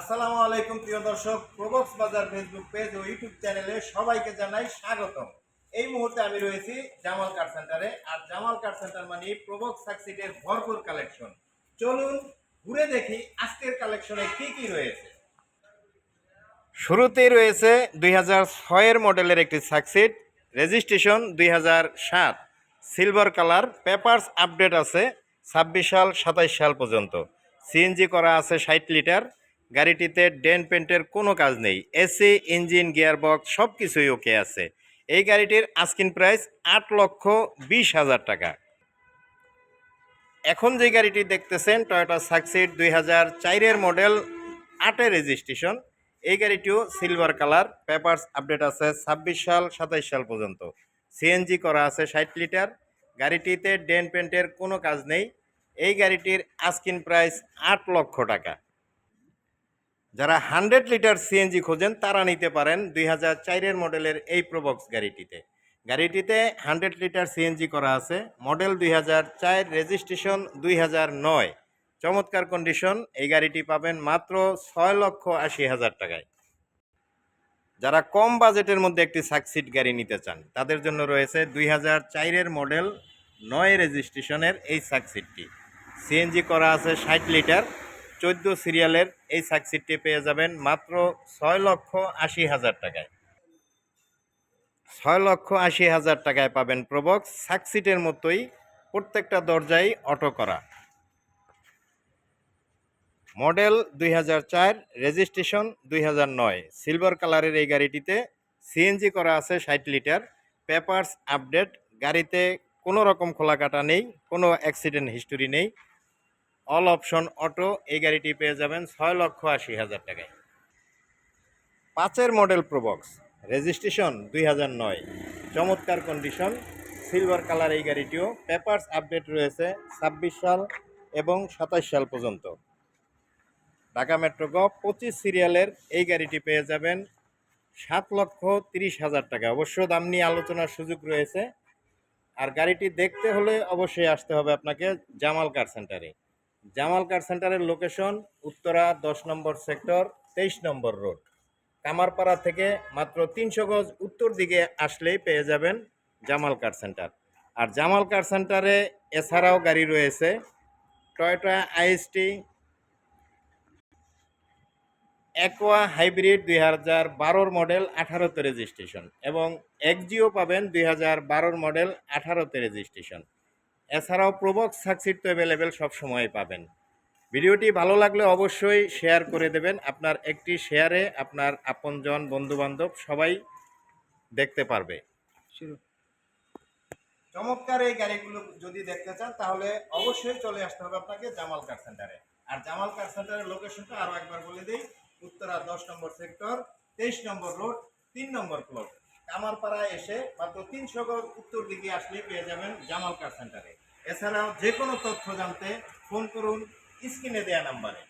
আসসালামু আলাইকুম প্রিয় দর্শক প্রবক্স বাজার ফেসবুক পেজ ও ইউটিউব চ্যানেলে সবাইকে জানাই স্বাগতম। এই মুহূর্তে আমি রয়েছি জামাল কার সেন্টারে, আর জামাল কার সেন্টার মানে প্রবক্স সাকসিডের ভরপুর কালেকশন। চলুন ঘুরে দেখি আজকের কালেকশনে কি কি রয়েছে। শুরুতেই রয়েছে দুই হাজার ছয়ের মডেলের একটি সাকসিড রেজিস্ট্রেশন দুই হাজার সাত। সিলভার কালার, পেপারস আপডেট আছে ছাব্বিশ সাল সাতাইশ সাল পর্যন্ত। সিএনজি করা আছে ষাট লিটার গাড়িটিতে ডেন পেন্টের কোনো কাজ নেই, এসি, ইঞ্জিন, গিয়ারবক্স সব কিছুই ওকে আছে। এই গাড়িটির আস্কিন প্রাইস আট লক্ষ বিশ হাজার টাকা। এখন যে গাড়িটি দেখতেছেন টয়োটা সাকসিড দুই হাজার চারের মডেল আটের রেজিস্ট্রেশন এই গাড়িটিও সিলভার কালার পেপার্স আপডেট আছে ছাব্বিশ সাল, সাতাইশ সাল পর্যন্ত। সিএনজি করা আছে ষাট লিটার। গাড়িটিতে ডেন পেন্টের কোনো কাজ নেই। এই গাড়িটির আস্কিন প্রাইস আট লক্ষ টাকা। যারা হান্ড্রেড লিটার সিএনজি খোঁজেন, তারা নিতে পারেন দুই হাজার চারের মডেলের এই প্রবক্স গাড়িটিতে। গাড়িটিতে হান্ড্রেড লিটার সিএনজি করা আছে, মডেল দুই হাজার চার, রেজিস্ট্রেশন দুই হাজার নয়। চমৎকার কন্ডিশন, এই গাড়িটি পাবেন মাত্র ছয় লক্ষ আশি হাজার টাকায়। যারা কম বাজেটের মধ্যে একটি সাকসিড গাড়ি নিতে চান, তাদের জন্য রয়েছে দুই হাজার চারের মডেল নয় রেজিস্ট্রেশনের এই সাকসিডটি সিএনজি করা আছে ষাট লিটার চোদ্দ সিরিয়ালের এই সাকসিডটি পেয়ে যাবেন মাত্র ছয় লক্ষ আশি হাজার টাকায়। ছয় লক্ষ আশি হাজার টাকায় পাবেন প্রবক্স। সাকসিটের মতোই প্রত্যেকটা দরজাই অটো করা। মডেল দুই হাজার চার, রেজিস্ট্রেশন দুই হাজার নয়। সিলভার কালারের এই গাড়িটিতে সিএনজি করা আছে ষাট লিটার। পেপারস আপডেট, গাড়িতে কোনো রকম খোলা কাটা নেই, কোনো অ্যাক্সিডেন্ট হিস্টোরি নেই। অল অপশন অটো, এই গাড়িটি পেয়ে যাবেন ছয় লক্ষ আশি হাজার টাকায়। পাঁচের মডেল প্রবক্স রেজিস্ট্রেশন দুই হাজার নয়। চমৎকার কন্ডিশন, সিলভার কালার এই গাড়িটিও, পেপারস আপডেট রয়েছে ছাব্বিশ সাল এবং সাতাশ সাল পর্যন্ত। ঢাকা মেট্রো গ পঁচিশ সিরিয়ালের এই গাড়িটি পেয়ে যাবেন সাত লক্ষ তিরিশ হাজার টাকা। অবশ্য দাম নিয়ে আলোচনার সুযোগ রয়েছে। আর গাড়িটি দেখতে হলে অবশ্যই আসতে হবে আপনাকে জামাল কার সেন্টারে। জামাল কার সেন্টারের লোকেশন উত্তরা দশ নম্বর সেক্টর, তেইশ নম্বর রোড। কামারপাড়া থেকে মাত্র তিনশো গজ উত্তর দিকে আসলেই পেয়ে যাবেন জামাল কার সেন্টার। আর জামাল কার সেন্টারে এছাড়াও গাড়ি রয়েছে, টয়োটা আইএসটি অ্যাকোয়া হাইব্রিড দুই হাজার বারোর মডেল আঠারোতে রেজিস্ট্রেশন এবং এক্সজিও পাবেন দুই হাজার বারোর মডেল আঠারোতে রেজিস্ট্রেশন। এছাড়াও প্রবক্স সাকসিড তো অ্যাভেলেবেল সবসময় পাবেন। ভিডিওটি ভালো লাগলে অবশ্যই শেয়ার করে দেবেন। আপনার একটি শেয়ারে আপনার আপনজন, বন্ধুবান্ধব সবাই দেখতে পারবে। চমৎকার এই গাড়িগুলো যদি দেখতে চান, তাহলে অবশ্যই চলে আসতে হবে আপনাকে জামাল কার সেন্টারে আর জামাল কার সেন্টারের লোকেশনটা আরও একবার বলে দিই। উত্তরা দশ নম্বর সেক্টর তেইশ নম্বর রোড তিন নম্বর প্লট কামারপাড়ায় এসে মাত্র তিনশো গজ উত্তর দিকে আসলে পেয়ে যাবেন জামাল কার সেন্টারে। এছাড়াও যে কোনো তথ্য জানতে ফোন করুন, স্ক্রিনে দেয়া নাম্বারে।